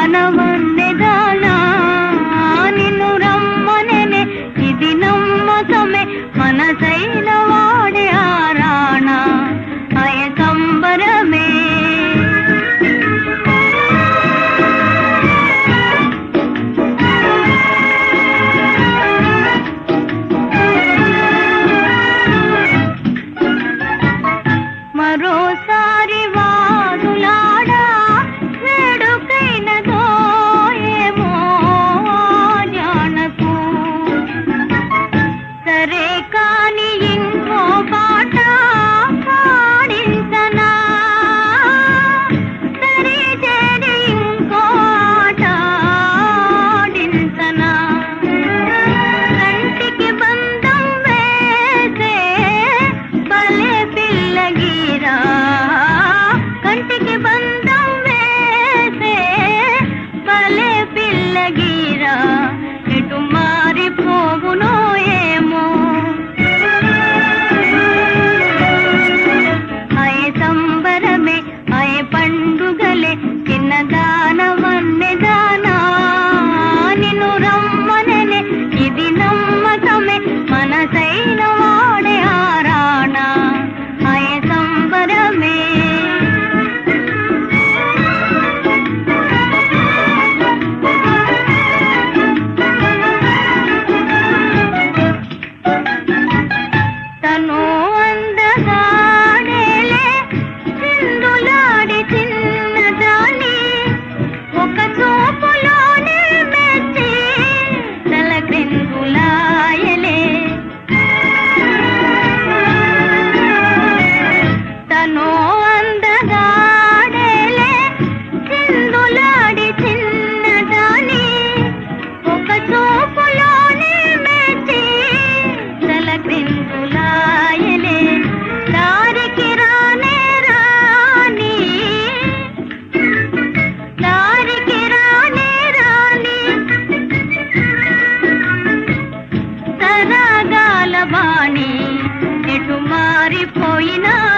மானவா நானே దానవన్నెదానా? నిన్ను రమ్మననే ఇది నమ్మకమే. మనసైన వాడే ఆరాణ అయ సంబరమే. తను అందగా వాణి ఎటు మారిపోయినా కా